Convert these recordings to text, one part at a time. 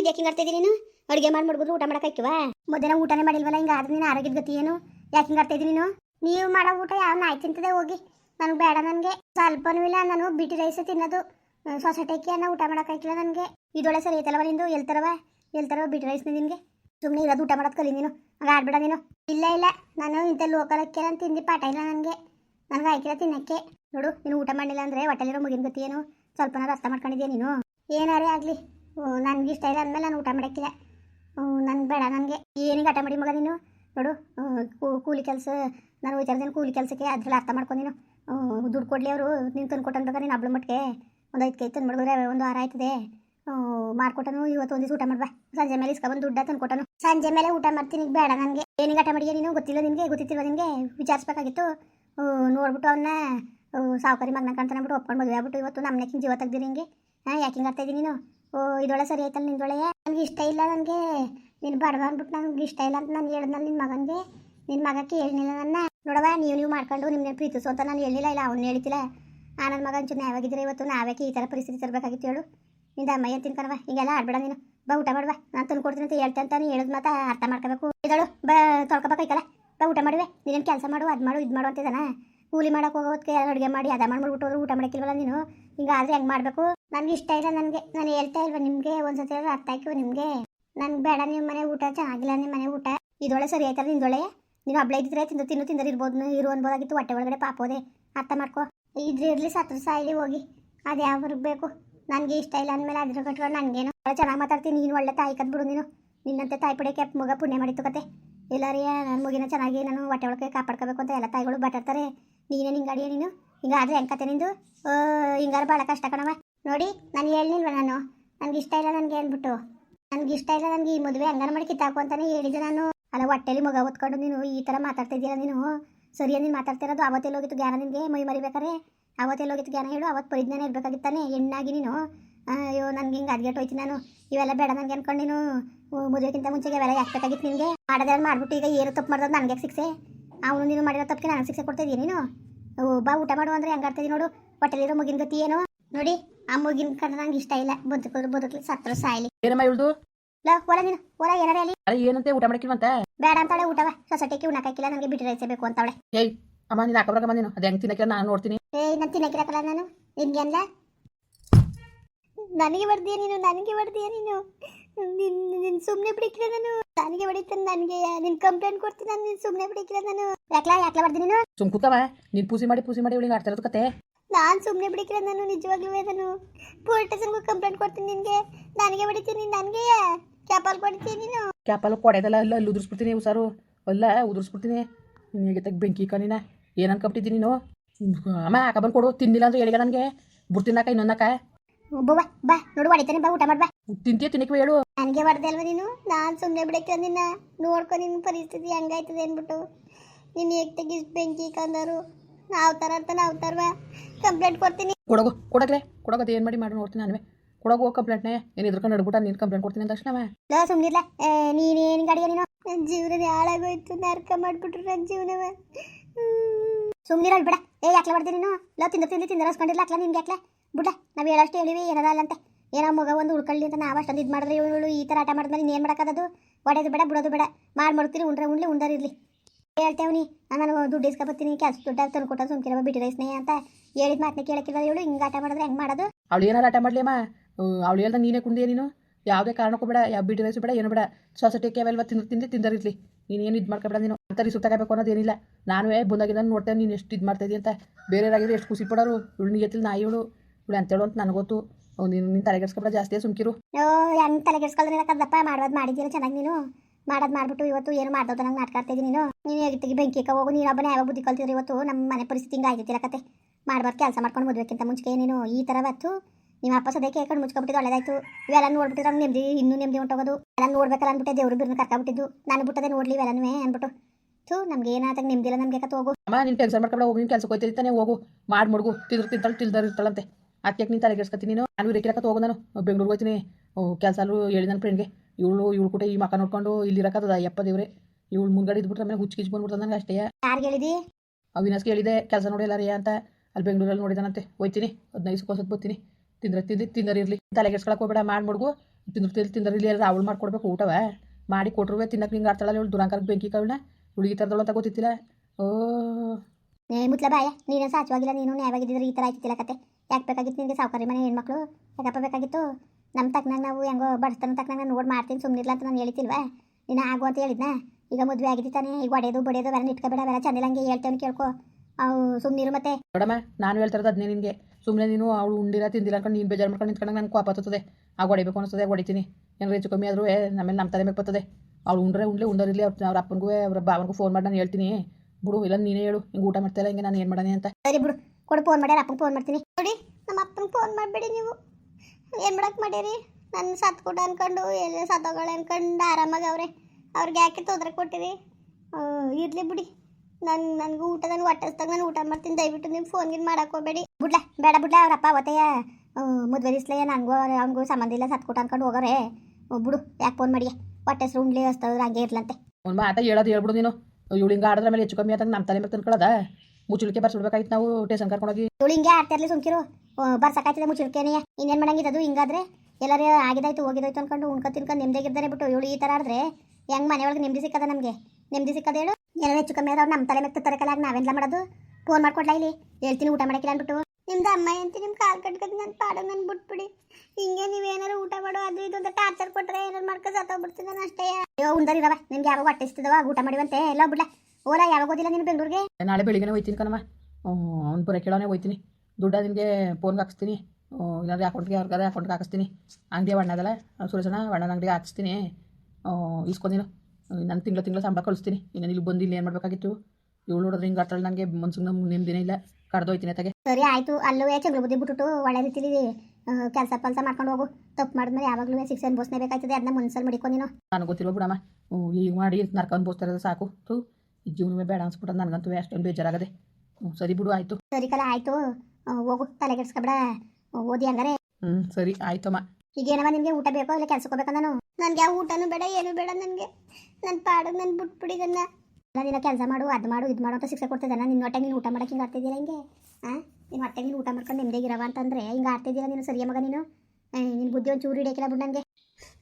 ಇದಕ್ಕೆ ಯಾಕೆ ಆಡ್ತಾ ನೀನು? ಅಡುಗೆ ಮಾಡಿ ಮಾಡ್ಬೋದು ಊಟ ಮಾಡಕ್ಕಾಯ್ಕಿವ ಮಧ್ಯಾಹ್ನ ಊಟನೇ ಮಾಡಿಲ್ವಲ್ಲ, ಹಿಂಗೆ ಆದ್ರೆ ನೀನು ಆರೋಗ್ಯದ ಗತಿ ಏನು? ಯಾಕೆ ಹಿಂಗೆ ಆಡ್ತಾ ನೀನು? ನೀವು ಮಾಡೋ ಊಟ ಯಾವ ನಾಯಿ ತಿಂತದೆ ಹೋಗಿ. ನನಗೆ ಬೇಡ ನನಗೆ. ಸ್ವಲ್ಪನೂ ಇಲ್ಲ, ನಾನು ಬಿಟಿ ರೈಸ್ ತಿನ್ನೋದು. ಸೊಸೈಟಿಗೆ ಅನ್ನ ಊಟ ಮಾಡೋಕ್ಕಾಯ್ಕಿಲ್ಲ ನನಗೆ. ಇದೊಳೆ ಸರಿ ಐತಲ್ವ ನಿಂದು? ಎಲ್ತರವ? ಎಲ್ತರವ ಬಿಟಿ ರೈಸ್ ನಿನಗೆ? ಸುಮ್ಮನೆ ಇರೋದು ಊಟ ಮಾಡೋದು ಕಲಿ ನೀನು. ಹಂಗ ಆಡ್ಬೇಡ ನೀನು. ಇಲ್ಲ ಇಲ್ಲ. ನಾನು ಇಂಥ ಲೋಕಲ್ ಅಕ್ಕಿ ನಾನು ತಿಂದು ಪಾಠ ಇಲ್ಲ ನನಗೆ. ನನಗೆ ಆಯ್ಕಿಲ್ಲ ತಿನ್ನಕ್ಕೆ. ನೋಡು, ನೀನು ಊಟ ಮಾಡಿಲ್ಲ ಅಂದರೆ ಹೊಟ್ಟೆಲಿರೋ ಮುಗಿನ ಗತಿ ಏನು? ಸ್ವಲ್ಪನಾರು ಅರ್ಥ ಮಾಡ್ಕೊಂಡಿದ್ಯಾ ನೀನು? ಏನಾರೇ ಆಗಲಿ. ನನಗೆ ಇಷ್ಟ ಇಲ್ಲ ಅಂದಮೇಲೆ ನಾನು ಊಟ ಮಾಡೋಕ್ಕಿಲ್ಲ. ನನ್ಗೆ ಬೇಡ, ನನಗೆ ಏನಿಗೆ ಆಟ ಮಾಡಿ ಮಗ ನೀನು? ನೋಡು ಕೂಲಿ ಕೆಲಸ, ನಾನು ವಿಚಾರದೇನು ಕೂಲಿ ಕೆಲಸಕ್ಕೆ ಅದ್ರಲ್ಲಿ ಅರ್ಥ ಮಾಡ್ಕೊಂಡು ನೀನು. ದುಡ್ಡು ಕೊಡಲಿ ಅವರು, ನೀನು ತಂದು ಕೊಟ್ಟಂದಾಗ ನೀನು ಹಬ್ಳ ಮಟ್ಟಿಗೆ ಒಂದು ಐದು ಕೈ ತಂದು ಮಾಡಿದ್ರೆ ಒಂದು ವಾರ ಆಯ್ತದೆ. ಮಾಡ್ಕೊಟ್ಟನು, ಇವತ್ತು ಒಂದು ದಿವಸ ಊಟ ಮಾಡ್ಬಾ. ಸಂಜೆ ಮೇಲೆ ಇಸ್ಕೊಬಂದು ದುಡ್ಡ ತಂದು ಕೊಟ್ಟನು ಸಂಜೆ ಮೇಲೆ ಊಟ ಮಾಡ್ತೀನಿ ಬೇಡ ನನಗೆ. ಏನಿಗೆ ಆಟ ಮಾಡಿದ್ಯಾ ನೀನು? ಗೊತ್ತಿಲ್ಲ ನಿನಗೆ, ಗೊತ್ತಿತ್ತಿಲ್ವ ನಿಮಗೆ ವಿಚಾರಿಸ್ಬೇಕಾಗಿತ್ತು. ನೋಡ್ಬಿಟ್ಟು ಅವನ್ನ ಸಾವುಕಾರಿ ಮಗನ ಕಾಣ್ತಾನೆ ಬಿಟ್ಟು ಒಪ್ಕೊಂಡು ಮದುವೆ ಆಗ್ಬಿಟ್ಟು ಇವತ್ತು ನಮ್ಮನೆ ಜೀವ ತೆಗ್ದಿರಿ ಹಿಂಗೆ? ಹಾಂ ಯಾಕೆ ಹಿಂಗೆ ಆಗ್ತಾಯಿದ್ದೀನಿ ನೀನು? ಓ ಇದೊಳೆ ಸರಿ ಆಯ್ತಲ್ಲ ನಿಂದೊಳೆ ನನಗೆ ಇಷ್ಟ ಇಲ್ಲ ನನಗೆ. ನೀನು ಬಡವ ಅಂದ್ಬಿಟ್ಟು ನನಗೆ ಇಷ್ಟ ಇಲ್ಲ ಅಂತ ನಾನು ಹೇಳಿದ್ನಲ್ಲ ನಿನ್ನ ಮಗನಿಗೆ. ನಿನ್ನ ಮಗ ಹೇಳಿಲ್ಲ ನನ್ನ. ನೋಡವ ನೀವು ನೀವು ಮಾಡ್ಕೊಂಡು ನಿಮ್ಮನ್ನ ಪ್ರೀತಿಸು ಅಂತ ನಾನು ಹೇಳಿಲ್ಲ ಇಲ್ಲ, ಅವ್ನು ಹೇಳ್ತಿಲ್ಲ. ಆ ನನ್ನ ಮಗನ ಒಂಚೂರು ಯಾವಾಗಿದ್ರೆ ಇವತ್ತು ನಾವ್ಯಾಕೆ ಈ ಥರ ಪರಿಸ್ಥಿತಿ ತರಬೇಕಾಗಿತ್ತು ಹೇಳು. ನಿಂದ ಅಮ್ಮಯ್ಯ ತಿನ್ಕನವ ಹಿಂಗೆಲ್ಲ ಆಡ್ಬೇಡ ನೀನು. ಬಾ, ಊಟ ಮಾಡುವ. ನಾನು ತಂದು ಕೊಡ್ತೀನಿ ಅಂತ ಹೇಳ್ತೆ ಅಂತ ನೀನು ಹೇಳಿದ್ ಮಾತ್ರ ಅರ್ಥ ಮಾಡ್ಕೋಬೇಕು. ಇದಳು ಬಾ ತೊಳ್ಕೊಬೇಕಾಯ್ತಲ್ಲ ಬಾ ಊಟ ಮಾಡುವೆ. ನೀನೇನು ಕೆಲಸ ಮಾಡು, ಅದು ಮಾಡು, ಇದು ಮಾಡು ಅಂತಿದ್ದಾನ? ಕೂಲಿ ಮಾಡೋಕೆ ಹೋಗೋದಕ್ಕೆ ಅಡುಗೆ ಮಾಡಿ, ಅದ ಮಾಡ್ಬಿಟ್ಟು ಊಟ ಮಾಡಕ್ಕಿಲ್ವಲ್ಲ ನೀನು? ಹಿಂಗಾದ್ರೆ ಹೆಂಗೆ ಮಾಡಬೇಕು? ನನಗೆ ಇಷ್ಟ ಇಲ್ಲ ನನಗೆ. ನಾನು ಹೇಳ್ತಾ ಇಲ್ವಾ ನಿಮಗೆ? ಒಂದ್ಸತಿ ಅರ್ಥ ಆಯ್ತು ನಿಮಗೆ. ನನ್ಗೆ ಬೇಡ ನಿಮ್ಮ ಮನೆ ಊಟ, ಚೆನ್ನಾಗಿಲ್ಲ ನಿಮ್ಮ ಮನೆ ಊಟ. ಇದೊಳೆ ಸರಿ ಆಯ್ತಲ್ಲ ನಿಂದೊಳೆ ನೀನು ಹಬ್ಳ ಇದ್ರೆ ತಿಂದು ತಿನ್ನು ತಿಂದರೆ ಇರ್ಬೋದು ಇರು ಅನ್ಬೋದಾಗಿತ್ತು, ಹೊಟ್ಟೆ ಒಳಗಡೆ ಪಾಪೋದೆ ಅರ್ಥ ಮಾಡ್ಕೊ. ಇದ್ರೆ ಇರಲಿ ಸತ್ರ ಸಾಯಿಲಿ ಹೋಗಿ. ಅದು ಯಾವ ಬೇಕು? ನನಗೆ ಇಷ್ಟ ಇಲ್ಲ ಅಂದಮೇಲೆ ಅದ್ರ ಕಟ್ಕೊಂಡು ನನಗೇನು ಚೆನ್ನಾಗಿ ಮಾತಾಡ್ತೀನಿ, ನೀನು ಒಳ್ಳೆ ತಾಯಿ ಕದ್ಬಿಡು ನೀನು. ನಿನ್ನಂತೆ ತಾಯಿ ಕೆಪ್ಪ ಮಗ ಪುಣ್ಯ ಮಾಡಿತ್ತು ಕತೆ. ರೀ ನನ್ನ ಮಗಿನ ಚೆನ್ನಾಗಿ ನಾನು ಹೊಟ್ಟೆ ಒಳಗೆ ಕಾಪಾಡ್ಕೋಬೇಕು ಅಂತ ಎಲ್ಲ ತಾಯಿಗಳು ಬಟಾಡ್ತಾರೆ ನೀನೇ ಹಿಂಗಾಡಿಯ ನೀನು? ಹಿಂಗಾದ್ರೆ ಹೆಂಗೆ ಕತೆ ನಿಂದು? ಹಿಂಗಾರು ಬಹಳ ಕಷ್ಟ ಕಣವ ನೋಡಿ, ನಾನು ಹೇಳಿಲ್ವ ನಾನು? ನನಗೆ ಇಷ್ಟ ಇಲ್ಲ ನನಗೆ ಅಂದ್ಬಿಟ್ಟು. ನನಗೆ ಇಷ್ಟ ಇಲ್ಲ ನನಗೆ ಈ ಮದುವೆ ಹಂಗಾರ ಮಾಡಿ ಕಿತ್ತಾಕು ಅಂತಾನೆ ಹೇಳಿದೆ ನಾನು. ಅಲ್ಲ, ಹೊಟ್ಟೆಲಿ ಮಗ ಓದ್ಕೊಂಡು ನೀನು ಈ ಥರ ಮಾತಾಡ್ತಾ ಇದೀಯ ನೀನು? ಸರಿಯಾಗಿ ನೀನು ಮಾತಾಡ್ತಿರೋದು ಅವತ್ತೆಲ್ಲ ಹೋಗಿತ್ತು ಜ್ಞಾನ ನಿನಗೆ, ಮೈ ಮರಿಬೇಕಾರೆ ಅವತ್ತೆಲ್ಲ ಹೋಗಿತ್ತು ಜ್ಞಾನ ಹೇಳು, ಅವತ್ತು ಪರಿಜ್ಞಾನ ಇರಬೇಕಾಗಿತ್ತಾನೆ, ಹೆಣ್ಣಾಗಿ ನೀನು? ಅಯ್ಯೋ, ನನಗೆ ಹಿಂಗೆ ಅದ್ಗೆಟ್ ಹೋಯ್ತು ನಾನು. ಇವೆಲ್ಲ ಬೇಡ ನನಗೆ ಅನ್ಕೊಂಡು ನೀನು. ಮದುವೆಗಿಂತ ಮುಂಚೆಗೆ ಅವೆಲ್ಲ ಯಾಕಬೇಕಾಗಿತ್ತು ನಿನಗೆ? ಮಾಡೋದೇ ಮಾಡ್ಬಿಟ್ಟು ಈಗ ಏನು ತಪ್ಪು ಮಾಡೋದು ನನಗೆ ಸಿಕ್ಸೆ ಅವನು ನೀನು ಮಾಡಿರೋ ತಪ್ಪಿಗೆ ನನಗೆ ಶಿಕ್ಷೆ ಕೊಡ್ತಾ ಇದೀಯ ನೀನು? ಬಾ, ಊಟ ಮಾಡು ಅಂದ್ರೆ ಹೆಂಗೆ ಆಡ್ತಿದ್ದೀನಿ ನೋಡು? ಹೊಟ್ಟೆಲಿರೋ ಮುಗಿನ ಗತಿ ಏನು? ನೋಡಿ ಆ ಮೂಗಿನ ಕಂಡ್ರೆ ನಂಗೆ ಇಷ್ಟ ಇಲ್ಲ. ಬದುಕೋದು ಬದುಕಲಿ ಸತ್ರ ಸಾಯ್ಲಿ. ಏನಮ್ಮ ಇವಳ್ದು? ಲೋ ಹೊರ ನೀನು ಹೊರ ಏನಾರ ಅಲ್ಲಿ ಅರೆ ಏನಂತೆ ಊಟ ಮಾಡಕ್ಕಿಲ್ವಂತ ಬೇಡ ಅಂತಾಳೆ ಊಟವ. ಸೊಸೈಟಿಗೆ ಉಣ್ಣಕ್ಕಾಕಿಲ್ಲ ನನಗೆ ಬಿಟ್ಟು ರೈಸಬೇಕು ಬೇಕು ಅಂತವಳೆ ಏಯ್ ಅಮ್ಮ ನೀನು ಹಾಕಬ್ರಗಮ್ಮ ನೀನು. ಅದು ಹೆಂಗೆ ತಿನ್ನಕ್ಕೆ ನಾನು ನೋಡ್ತೀನಿ. ಏಯ್ ನಾನು ತಿನ್ನಕ್ಕಿರಕಲ್ಲ ನಾನು. ನಿನ್ಗೆ ಅಲ್ಲ ನನಗೆ ಹೊಡ್ದೀಯ ನೀನು? ನನಗೆ ಹೊಡ್ದೀಯ ನೀನು? ನಿನ್ ನಿನ್ ಸುಮ್ಮನೆ ಬಿಡಿಕಿಲ್ಲ ನಾನು. ನನಗೆ ಹೊಡಿತಾನೆ ನನಗೆ ನಿನ್ ಕಂಪ್ಲೇಂಟ್ ಕೊಡ್ತೀನಿ ನಾನು ನಿನ್ ಸುಮ್ಮನೆ ಬಿಡಿಕಿಲ್ಲ ನಾನು. ಯಾಕ್ಲಾ ಯಾಕ್ಲಾ ಬರ್ದಿ ನೀನು? ಸುಮ್ ಕೂತವ ನೀನು ಪೂಸಿ ಮಾಡಿ ಪೂಸಿ ಮಾಡಿ ಇವಳಿಗೆ ಆಡ್ತಾ ಇರೋದು ಕತೆ. ನಾನು ಸುಮ್ಮನೆ ಬಿಡಿಕಿಲ್ಲ ನಾನು ನಿಜವಾಗ್ಲೂ ನಾನು ಪೊಲೀಸ್ ಸ್ಟೇಷನ್ಗೂ ಕಂಪ್ಲೇಂಟ್ ಕೊಡ್ತೀನಿ ನಿನಗೆ. ನನಗೆ ಹೊಡಿತೀನಿ ನನಗೆ. ಕ್ಯಾಪಲ್ ಕೊಡ್ತೀನಿ ನೀನು. ಕ್ಯಾಪಲ್ ಕೊಡೋದಲ್ಲ ಅಲ್ಲ ಅಲ್ಲಿ ಉದುರಿಸ್ಬಿಡ್ತೀನಿ ಸಾರು ಅಲ್ಲ ಉದುರಿಸ್ಬಿಡ್ತೀನಿ. ನಿನಗೆ ತೆಗ್ ಬೆಂಕಿ ಕಣಿನ ಏನು ಅನ್ಕೊಬಿಟ್ಟಿದ್ದೀನಿ ನೀನು? ಅಮ್ಮ ಹಾಕ ಬಂದು ಕೊಡು. ತಿಂದಿಲ್ಲ ಅಂದ್ರೆ ಹೇಳಿಗ ನನಗೆ. ಬಿಡ್ತೀನಕ್ಕ ಇನ್ನೊಂದಕ್ಕ ಬಾ ಬಾ ನೋಡು ಹೊಡಿತಾನೆ ಬಾ ಊಟ ಮಾಡ್ಬಾ ತಿಂತೀಯ ತಿನ್ನಕ್ಕೆ ಹೇಳು ನನಗೆ ಹೊಡೆದೆ ಅಲ್ವಾ ನೀನು? ನಾನು ಸುಮ್ಮನೆ ಬಿಡಕ್ಕೆ ನಿನ್ನ. ನೋಡ್ಕೊ ನಿನ್ನ ಪರಿಸ್ಥಿತಿ ಹೆಂಗಾಯ್ತದೆ ಅಂದ್ಬಿಟ್ಟು. ನೀನು ಹೇಗೆ ತೆಗಿಸ್ ಬೆಂಕಿ ಕಂದರು? ನಾವು ಥರ ಅಂತ ನಾ ಅವತಾರವ. ಕಂಪ್ಲೇಂಟ್ ಕೊಡ್ತೀನಿ. ಕೊಡಗು ಕೊಡಗ್ರೆ ಕೊಡಗದು ಏನು ಮಾಡಿ ಮಾಡಿ ನೋಡ್ತೀನಿ ನಾನು ಕೊಡಗು ಕಂಪ್ಲೇಂಟ್ನೇ ಏನು ಇದ್ರಕೊಂಡು ನಡ್ಬಿಟ್ಟು ನೀನು ಕಂಪ್ಲೇಂಟ್ ಕೊಡ್ತೀನಿ ಅಂದ ತಕ್ಷಣ ಲೋ ಸುಮ್ಮನಿಲ್ಲ ನೀನೇನು ಗಾಡಿಯ ನೀನು? ನನ್ನ ಜೀವನ ಹಾಳಾಗೋಯ್ತು ನರ್ಕ ಮಾಡಿಬಿಟ್ರು ನನ್ನ ಜೀವನವ. ಸುಮ್ಮನಿರಲ್ ಬಿಡ ಏ ಯಾಕ್ಲ ಮಾಡ್ತೀನಿ ನೀನು? ಲೋ ತಿಂದ ತಿಂದು ತಿಂದ ರಸ್ಕೊಂಡಿರ್ಲ ಹಾಕ್ಲ ನಿನ್ಗೆ ಯಾಕ್ಲ? ಬಿಡ ನಾವು ಹೇಳಷ್ಟು ಹೇಳಿವಿ ಏನದ ಅಲ್ಲಂತೆ ಏನೋ ಮಗ ಒಂದು ಉಳ್ಕೊಳ್ಳಿ ಅಂತ ನಾವು ಅಷ್ಟೊಂದು ಇದು ಮಾಡಿದ್ರೆ ಇವಳು ಈ ಥರ ಆಟ ಮಾಡಿದ್ಮೇಲೆ ಇನ್ನೇನು ಮಾಡೋಕ್ಕದು ಒಡೆದು ಬೇಡ ಬಿಡೋದು ಬೇಡ. ಮಾಡಿ ಮಾಡ್ತೀರಿ ಉಂಡ್ರೆ ಉಣ್ಲಿ ಉಂಡರಿರ್ಲಿ. ಹೇಳ್ತೇವ್ನಿ ನಾನು ದುಡ್ಡು ಇಸ್ಕೊಬತ್ತೀನಿ ಕೆಲಸ ದುಡ್ಡು ತಂದು ಕೊಟ್ಟ ಸುಮ್ಕಿರವ ಬಿಟ್ಟು ರೈಸ್ನೇ ಅಂತ ಹೇಳಿದ ಮಾತನ್ನ ಕೇಳಕ್ಕಿಲ್ಲ ಇವಳು ಹಿಂಗೆ ಆಟ ಮಾಡಿದ್ರೆ ಹೆಂಗೆ ಮಾಡೋದು? ಅವಳು ಏನಾರು ಆಟ ಮಾಡಲಿ ಅಮ್ಮ ಅವಳು ಹೇಳ್ದ ನೀನೇ ಕುಂದಿಯ ನೀನು? ಯಾವುದೇ ಕಾರಣಕ್ಕೂ ಬೇಡ ಯಾವ ಬಿಟ್ಟು ರೈಸು ಬೇಡ ಏನು ಬೇಡ. ಸೊಸೈಟಿ ಅವೆಲ್ವ ತಿಂದು ತಿಂದು ತಿಂದರಿರ್ಲಿ ನೀನೇನು ಇದು ಮಾಡ್ಕೊಬೇಡ ನೀನು? ಅಂತ ಸುತ್ತಾಗಬೇಕು ತಗೋಬೇಕು ಅನ್ನೋದೇನಿಲ್ಲ ನಾನು ಬಂದಾಗಿದ್ದ ನೋಡ್ತೇನೆ ನೀನು ಎಷ್ಟು ಇದು ಮಾಡ್ತಾ ಇದೀಯ ಅಂತ. ಬೇರೆಯವರಾಗಿದ್ರೆ ಎಷ್ಟು ಖುಷಿ ಪಡೋರು. ಇವಳು ನೀಗೆತ್ತಿಲ್ಲ ನಾ ಇವಳು. ಇವಳು ಅಂತೇಳು ಅಂತ ನನಗೆ ಗೊತ್ತು. ನೀನು ನಿನ್ನ ತಲೆಗೆಡ್ಸ್ಕೊಬೇಡ ಜಾಸ್ತಿ ಸುಮ್ಕಿರು. ಓ ಹೆಂಗೆ ತಲೆ ಕೆಡ್ಸ್ಕೊಳ್ದ್ರೆ ಕದ್ದಪ್ಪ ಮಾಡೋದು ಮಾಡಿದ್ದೀರ ಚೆನ್ನಾಗಿ ನೀನು? ಮಾಡೋದು ಮಾಡ್ಬಿಟ್ಟು ಇವತ್ತು ಏನು ಮಾಡ್ದೋ ನಂಗೆ ನಾಟಕ ಇದ್ದೀನಿ ನೀನು? ನೀನು ಹೇಗೆ ತೆಗಿ ಬೆಂಕಿ ಹೋಗು, ನೀನು ಒಬ್ಬನೇ ಯಾವಾಗ ಬುದ್ಧಿ ಕಲ್ತಿದ್ರೆ ಇವತ್ತು ನಮ್ಮ ಮನೆ ಪರಿಸ್ಥಿತಿ ಹಿಂಗೆ ಆಯ್ತಿಲ್ಲ ಕತೆ. ಮಾಡ್ಬಾರ್ದು ಕೆಲಸ ಮಾಡ್ಕೊಂಡು ಮದುವೆಕ್ಕಿಂತ ಮುಂಚೆ ನೀನು ಈ ಥರ ಬತ್ತು ನಿಮ್ಮ ಅಪ್ಪ ಸದ್ಯಕ್ಕೆ ಕಣ್ಣು ಮುಚ್ಕೊಬಿಟ್ಟಿದ್ದು ಒಳ್ಳೇದಾಯ್ತು. ಇವೆಲ್ಲ ನೋಡ್ಬಿಟ್ಟಿದ್ರೆ ಅವ್ನು ನೆಮ್ಮದಿ, ಇನ್ನೂ ನೆಮ್ಮದಿ ಹೊಂಟೋಗೋದು ಎಲ್ಲ ನೋಡ್ಬೇಕಲ್ಲ ಅಂದ್ಬಿಟ್ಟೆ ದೇವ್ರು ಬಿರ್ನ ಕರ್ಕೊಬಿಟ್ಟಿದ್ದು ನಾನು ಬಿಟ್ಟದೆ ನೋಡ್ಲಿ ಇವೆಲ್ಲನೂ ಅಂದ್ಬಿಟ್ಟು. ಥೂ, ನಮ್ಗೆ ಏನಾದಾಗ ನೆಮ್ಮದಿಲ್ಲ ನಮಗೆ ಕತ್ತು ಹೋಗು. ಅಮ್ಮ, ನೀನು ಟೆನ್ಷನ್ ಮಾಡ್ಕೊಂಡು ಹೋಗಿ ಕೆಲಸ ಕೆಲಸಕ್ಕೆ ಹೋಗ್ತಿರ್ತಾನೆ ಹೋಗು. ಮಾಡಿ ಮುಡುಗು, ತಿದ್ರು ತಿಂತಾಳು, ತಿಳ್ದಾರು ಇರ್ತಾಳಂತೆ. ಅದಕ್ಕೆ ನೀನು ತಲೆಗೆಡ್ಸ್ಕೊತೀನಿ ನೀನು. ನಾನು ಇರಕ್ಕೆ ಹೋಗು ನಾನು. ಬೆಂಗಳೂರಿಗೆ ಹೋಗ್ತೀನಿ ಕೆಲಸ ಅಲ್ಲೂ ಹೇಳಿ ನನ್ನ ಫ್ರೆಂಡ್ಗೆ ಇವಳು ಇವಳು ಕೂಡ ಈ ಮಕ್ಕ ನೋಡ್ಕೊಂಡು ಇಲ್ಲಿ ಇರಕ್ಕದ ಯಪ್ಪ ದೇವ್ರೆ. ಇವಳು ಮುಂದ್ಗಡೆ ಇದ್ಬಿಟ್ರೆ ಆಮೇಲೆ ಹುಚ್ಚು ಕಿಚ್ಚು ಬಂದ್ಬಿಡ್ತದೆ ನನಗೆ ಅಷ್ಟೇ. ಯಾರು ಹೇಳಿದಿ? ಅವಿನಾಸ್ಗೆ ಹೇಳಿದೆ ಕೆಲಸ ನೋಡಿ ಎಲ್ಲಾರಿಯ ಅಂತ. ಅಲ್ಲಿ ಬೆಂಗಳೂರಲ್ಲಿ ನೋಡಿದಾನಂತೆ. ಹೋಯ್ತೀನಿ ಹದಿನೈದು ಸುಖ ಬರ್ತೀನಿ. ತಿಂದ್ರೆ ತಿಂದು ತಿಂದರಿರಲಿ ತಲೆಗೆಡ್ಸ್ಕೊಳಕ್ಕೆ ಹೋಗ್ಬೇಡ ಮಾಡಿ ಮುಡ್ಗು. ತಿಂದ್ರು ತಿಂದು ಇಲ್ಲಿ ಎಲ್ಲ ಅವಳು ಮಾಡ್ಕೊಡ್ಬೇಕು ಊಟವ. ಮಾಡಿ ಕೊಟ್ರುವೆ ತಿನ್ನಕ್ಕೆ ಹಿಂಗೆ ಆಡ್ತಾಳಲ್ಲ ಇವಳು ದುರಾಂಕರ್ಗೆ ಬೆಂಕಿ ಕವಳ ಹುಡುಗಿ ತರದೊಳ ಅಂತ ಗೊತ್ತಿತ್ತಿಲ್ಲ. ಓ. ಏ ಮುತ್ಲ ಬಾಯ ನೀನು ಸಾಚವಾಗಿಲ್ಲ ನೀನು ನ್ಯಾಯವಾಗಿದ್ದಿದ್ರೆ ಈ ಥರ ಆಯ್ತಿಲ್ಲ ಕತೆ. ಯಾಕೆ ಬೇಕಾಗಿತ್ತು ನಿನಗೆ ಸಾವುಕಾರಿ ಮನೆ ಹೆಣ್ಮಕ್ಳು? ಯಾಕಪ್ಪ ಬೇಕಾಗಿತ್ತು? ನಮ್ಮ ತಕ್ಕನಾಗ ನಾವು ಹೆಂಗೋ ಬಡತನ ತಕ್ಕನಾಗ ನಾನು ನೋಡಿ ಮಾಡ್ತೀನಿ ಸುಮ್ಮನಿರ್ಲ ಅಂತ ನಾನು ಹೇಳಿತಿಲ್ವಾ? ನೀನು ಆಗು ಅಂತ ಹೇಳಿದ್ನಾ? ಈಗ ಮದುವೆ ಆಗಿದ್ದು ತಾನೇ ಈಗ ಒಡೆಯೋದು ಬಡಿಯೋದು ಬೇರೆ ಇಟ್ಕೋಬೇಡ ಬೇರೆ ಚೆನ್ನಾಗಿ ಹಂಗೆ ಹೇಳ್ತೇವೆ ಕೇಳ್ಕೊ. ಅವು ಸುಮ್ಮನಿರು ಮತ್ತೆ. ನೋಡಮ್ಮ ನಾನು ಹೇಳ್ತಿರೋದು ಅದನ್ನೇ ನಿನಗೆ. ಸುಮ್ಮನೆ ನೀನು ಅವಳು ಉಂಡಿರ ತಿಂದಿಲ್ಲ ಅನ್ಕೊಂಡು ನೀನು ಬೇಜಾರು ಮಾಡ್ಕೊಂಡು ನಿಂತ್ಕೊಂಡಾಗ ನನಗೆ ಕೋಪ ಹತ್ತುತ್ತದೆ. ಆಗ ಹೊಡಿಬೇಕು ಅನಿಸ್ತದೆ ಹೊಡಿತೀನಿ ಏನಾರು ಹೆಚ್ಚು ಕಮ್ಮಿ ಆದರೂ ನಮ್ಮಲ್ಲಿ ನಮ್ಮ ತಲೆ ಮೇಲೆ ಬರ್ತದೆ. ಅವಳು ಉಂಡ್ರೆ ಉಂಡ್ಲೆ ಉಂಡರಿರಲಿ ಅವ್ರ ಅವ್ರ ಅಪ್ಪನಿಗೂ ಅವ್ರ ಬಾವನಿಗೂ ಫೋನ್ ಮಾಡಿ ನಾನು ಹೇಳ್ತೀನಿ. ಬಿಡು ಇಲ್ಲ ನೀನೇ ಹೇಳು ಹಿಂಗೆ ಊಟ ಮಾಡ್ತಾಯಿಲ್ಲ ಹಿಂಗೆ ನಾನು ಏನು ಮಾಡೋಣ ಅಂತ. ಸರಿ ಬಿಡು ಕೊಡು ಫೋನ್ ಮಾಡ್ಯಾರ ಅಪ್ಪಂಗೆ ಫೋನ್ ಮಾಡ್ತೀನಿ. ನೋಡಿ ನಮ್ಮ ಅಪ್ಪಂಗೆ ಫೋನ್ ಮಾಡಬೇಡಿ ನೀವು. ಏನು ಮಾಡಕ್ಕೆ ಮಾಡೀರಿ ನನ್ನ ಸತ್ಕೊಟ್ಟು ಅನ್ಕೊಂಡು ಎಲ್ಲ ಸತ್ತೋಗಳು ಅನ್ಕೊಂಡು ಆರಾಮಾಗಿ ಅವ್ರೆ. ಅವ್ರಿಗೆ ಯಾಕೆ ತೊಂದರೆ ಕೊಟ್ಟಿರಿ? ಇರಲಿ ಬಿಡಿ. ನನ್ ನನಗೂ ಊಟ ನಾನು ಹೊಟ್ಟೆಸ್ದಾಗ ನಾನು ಊಟ ಮಾಡ್ತೀನಿ. ದಯವಿಟ್ಟು ನಿಮ್ಮ ಫೋನ್ ಗಿನ್ ಮಾಡಕ್ಕೆ ಹೋಗ್ಬೇಡಿ. ಬಿಡ್ಲಾ ಬೇಡ ಬಿಡ್ಲ ಅವ್ರಪ್ಪ ಅವತ್ತೆಯ ಮದುವೆ ದಿಸ್ಲೇ ನನಗೂ ಅವ್ನಿಗೂ ಸಂಬಂಧ ಇಲ್ಲ ಸತ್ಕೊಟ್ಟು ಅನ್ಕೊಂಡು ಹೋಗೋರೆ ಬಿಡು ಯಾಕೆ ಫೋನ್ ಮಾಡಿ ಹೊಟ್ಟೆ ಹೆಸ್ರು ಉಂಡ್ಲಿ ಹಸ್ತವ್ರು ಹಂಗೆ ಇರ್ಲಂತೆ. ಒಂದು ಮಾತಾ ಹೇಳೋದು ಹೇಳ್ಬಿಡು ನೀನು. ಇವಳು ಹಿಂಗೆ ಆಡಿದ್ರೆ ಮೇಲೆ ಹೆಚ್ಚು ಕಮ್ಮಿ ಆದಾಗ ನಮ್ಮ ತಲೆ ಮೇಲೆ ತಿನ್ಕೊಳ್ಳೋದ ಮುಚ್ಚಳಿಕೆ ಬರ್ಸಿಡ್ಬೇಕಾಗಿತ್ತು ನಾವು ಟೇಸನ್ ಕರ್ಕೊಂಡೋಗಿ. ಇವಳು ಹಿಂಗೆ ಆಡ್ತಿರ್ಲಿ ಸುಮ್ಕಿರು. ಬರ್ಸಕ್ಕಾಯ್ತದೆ ಮುಚ್ಚಿಡ್ಕೇನೆ ಇನ್ನೇನು ಮಾಡಂಗಿದ್ದು ಹಿಂಗಾದ್ರೆ ಎಲ್ಲರೂ ಆಗಿದಾಯ್ತು ಹೋಗಿದಾಯ್ತು ಅನ್ಕೊಂಡು ಉಣ್ಕೊ ತಿನ್ಕೊಂಡು ನೆಮ್ಮದಿಗಿದ್ದಾರೆ ಬಿಟ್ಟು ಇವಳು ಈ ಥರ ಆದರೆ ಹೆಂಗ್ ಮನೆಯೊಳಗೆ ನೆಮ್ಮದಿ ಸಿಕ್ಕದ ನಮಗೆ? ನೆಮ್ಮದಿ ಸಿಕ್ಕದ ಹೇಳು? ಏನೋ ಹೆಚ್ಚು ಕಮ್ಮಿ ಆದವ್ರು ನಮ್ಮ ತಲೆ ಮೇಲೆ ತರಕಲಾಗಿ ನಾವೆಲ್ಲ ಮಾಡೋದು? ಫೋನ್ ಮಾಡ್ಕೊಡ್ಲಾ ಇಲ್ಲಿ? ಹೇಳ್ತೀನಿ ಊಟ ಮಾಡಕ್ಕಿಲ್ಲ ಅಂದ್ಬಿಟ್ಟು ನಿಮ್ದು ಅಮ್ಮ ಅಂತ ನಿಮ್ಮ ಕಾಲು ಕಟ್ಕೊಂಡು ನನ್ನ ಪಾಡ ನನ್ನ ಬಿಟ್ಬಿಡಿ. ಹಿಂಗೆ ನೀವೇನಾರು ಊಟ ಮಾಡೋ ಅದು ಇದು ಅಂತ ಟಾರ್ಚರ್ ಕೊಟ್ಟರೆ ಏನಾರು ಮಾಡ್ಕೊ ಸತ್ತೋಗ್ಬಿಡ್ತೀನಿ ನಾನು ಅಷ್ಟೇ. ಅಯ್ಯೋ ಉಂದರಿರವ ನಿಮ್ಗೆ ಯಾವಾಗ ಹೊಟ್ಟೆ ಇಸ್ತದವ ಊಟ ಮಾಡಿವಂತೆ. ಎಲ್ಲ ಬಿಡ್ಲ ಓಲಾ ಯಾವಾಗ ಓದಿಲ್ಲ ನೀನು ಬೆಂಗಳೂರಿಗೆ? ನಾಳೆ ಬೆಳಿಗ್ಗೆ ಹೋಯ್ತೀನಿ ಕಣವ ಅವ್ನು ಬರೋ ಕೇಳೋನೆ ಹೋಯ್ತೀನಿ. ದುಡ್ಡು ನಿನಗೆ ಫೋನ್ಗೆ ಹಾಕಿಸ್ತೀನಿ. ಇಲ್ಲಾಂದರೆ ಅಕೌಂಟ್ಗೆ ಅವ್ರಿಗಾದ್ರೆ ಅಕೌಂಟ್ಗೆ ಹಾಕಿಸ್ತೀನಿ. ಅಂಗಡಿ ಬಣ್ಣದಲ್ಲ ಸುರೇಶನ ಬಣ್ಣನ ಅಂಗಡಿಗೆ ಹಾಕಿಸ್ತೀನಿ. ಇಸ್ಕೊಂದಿನು ನಾನು. ತಿಂಗಳು ತಿಂಗಳು ಸಂಬಳ ಕಳಿಸ್ತೀನಿ. ಇನ್ನು ಇಲ್ಲಿ ಬಂದು ಇಲ್ಲಿ ಏನು ಮಾಡಬೇಕಾಗಿತ್ತು? ಇವಳು ನೋಡಿದ್ರೆ ಹಿಂಗೆ ಆಡ್ತಾಳೆ ನನಗೆ ಮನ್ಸಿಗೆ ನಮ್ಮ ನೆಮ್ಮದಿನೇ ಇಲ್ಲ. ಕಡ್ದೋಯ್ತೀನಿ ಅತ್ತಾಗೆ ಸರಿ ಆಯಿತು. ಅಲ್ಲೂ ಚಂದ್ರ ಬುದ್ಧಿ ಬಿಟ್ಬಿಟ್ಟು ಒಳ್ಳೆ ರೀತಿಲಿ ಕೆಲಸ ಪಲ್ಸ ಮಾಡ್ಕೊಂಡು ಹೋಗು. ತಪ್ಪು ಮಾಡಿದ್ಮೇಲೆ ಯಾವಾಗಲೂ ಶಿಕ್ಷೆ ಅನ್ಭವಿಸ್ಲೇಬೇಕಾಯ್ತದೆ ಅದನ್ನ ಮನ್ಸಲ್ಲಿ ಮಡಿಕೊ ನೀನು. ನನಗೆ ಗೊತ್ತಿಲ್ಲ ಬಿಡಮ್ಮ. ಈಗ ಮಾಡಿ ನರ್ಕೊಂಡು ಅನ್ಬೋಸ್ತಾ ಇರೋದು ಸಾಕು. ತು ಈ ಜೀವನವೇ ಬೇಡ ಅನ್ಸ್ಬಿಟ್ಟು ನನಗಂತೂ. ಅಷ್ಟೊಂದು ಬೇಜಾರಾಗದೆ. ಸರಿ ಬಿಡು ಆಯಿತು. ಸರಿ ಕಲ ಆಯ್ತು. ಹೋಗು ತಲೆ ಕೆಡ್ಸ್ಕೊಬೇಡ ಓದಿ ಹಂಗಾರೆ. ಹ್ಮ್ ಸರಿ ಆಯ್ತಮ್ಮ ಈಗ ಏನವ ನಿನಗೆ ಊಟ ಬೇಕೋ ಇಲ್ಲ ಕೆಲ್ಸಕ್ಕೆ ಹೋಗ್ಬೇಕಾ ನಾನು? ನನಗೆ ಯಾವ ಊಟನೂ ಬೇಡ ಏನು ಬೇಡ ನನಗೆ. ನನ್ನ ಪಾಡು ನಾನು ಬಿಟ್ಬಿಡಿ ಇದನ್ನ ನೀನು ಕೆಲಸ ಮಾಡು ಅದ್ ಮಾಡು ಇದು ಮಾಡು ಅಂತ ಶಿಕ್ಷೆ ಕೊಡ್ತಿದ್ದಾನ ನಿನ್ನ ಹೊಟ್ಟೆಗೆ ನೀನು ಊಟ ಮಾಡಕ್ಕೆ ಹಿಂಗೆ ಆಡ್ತಿದ್ದಿಲ್ಲ ಹಿಂಗೆ? ಹಾಂ ನಿನ್ನ ಹೊಟ್ಟೆಗೆ ನೀನು ಊಟ ಮಾಡ್ಕೊಂಡು ನೆಮ್ಮದಿಗಿರವ ಅಂತಂದ್ರೆ ಹಿಂಗೆ ಆಡ್ತಿದ್ದಿಲ್ಲ ನೀನು ಸರಿಯ ಮಗ ನೀನು? ನಿನ್ನ ಬುದ್ಧಿ ಒಂದು ಚೂರು ಹಿಡಿಯಕಿಲ್ಲ ಬಿಡು ನನಗೆ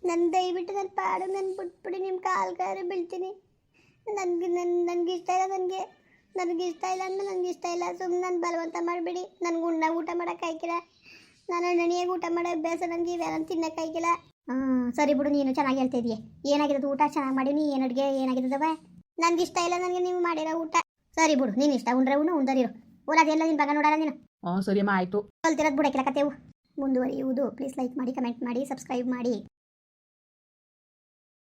ನನ್ನ ದಯವಿಟ್ಟು ನನ್ನ ಪಾಡು ನನ್ನ ಬಿಟ್ಬಿಡಿ ನಿಮ್ಮ ಕಾಲ್ಗಾರು ಬೀಳ್ತೀನಿ. ನನಗೆ ನನ್ನ ನನಗೆ ಇಷ್ಟ ಇಲ್ಲ ನನಗೆ. ನನಗೆ ಇಷ್ಟ ಇಲ್ಲ ಅಂದ್ರೆ ನನಗೆ ಇಷ್ಟ ಇಲ್ಲ. ಸುಮ್ಮನೆ ನಾನು ಬಲವಂತ ಮಾಡಿಬಿಡಿ. ನನಗೆ ಉಣ್ಣ ಊಟ ಮಾಡೋಕೆ ಆಯ್ಕಿಲ್ಲ. ನಾನು ನೆನೆಯಾಗ ಊಟ ಮಾಡೋ ಅಭ್ಯಾಸ ನನಗೆ ಇವೆಲ್ಲ ತಿನ್ನಕ್ಕೆ ಆಯ್ಕಿಲ್ಲ. ಹಾಂ ಸರಿ ಬಿಡು ನೀನು ಚೆನ್ನಾಗಿ ಹೇಳ್ತಾ ಇದೀಯ? ಏನಾಗಿರೋದು ಊಟ? ಚೆನ್ನಾಗಿ ಮಾಡೀನಿ ಏನು ಅಡುಗೆ ಏನಾಗಿರೋದವ ನನಗೆ ಇಷ್ಟ ಇಲ್ಲ ನನಗೆ ನೀವು ಮಾಡಿರೋ ಊಟ. ಸರಿ ಬಿಡು ನೀನು ಇಷ್ಟ. ಉಂಡ್ರೆ ಉಣ್ಣು ಉಂದರಿರು ಓಲ ಅದೆಲ್ಲ ನಿನ್ನ ಬಗ್ಗೆ ನೋಡಲ್ಲ ನೀನು. ಹ್ಞೂ ಸರಿಯಮ್ಮ ಆಯಿತು. ಕಲ್ತಿರೋದು ಬಿಡಕ್ಕಿಲ್ಲ ಕತೆವು ಮುಂದುವರಿಯುವುದು. ಪ್ಲೀಸ್ ಲೈಕ್ ಮಾಡಿ ಕಮೆಂಟ್ ಮಾಡಿ ಸಬ್ಸ್ಕ್ರೈಬ್ ಮಾಡಿ.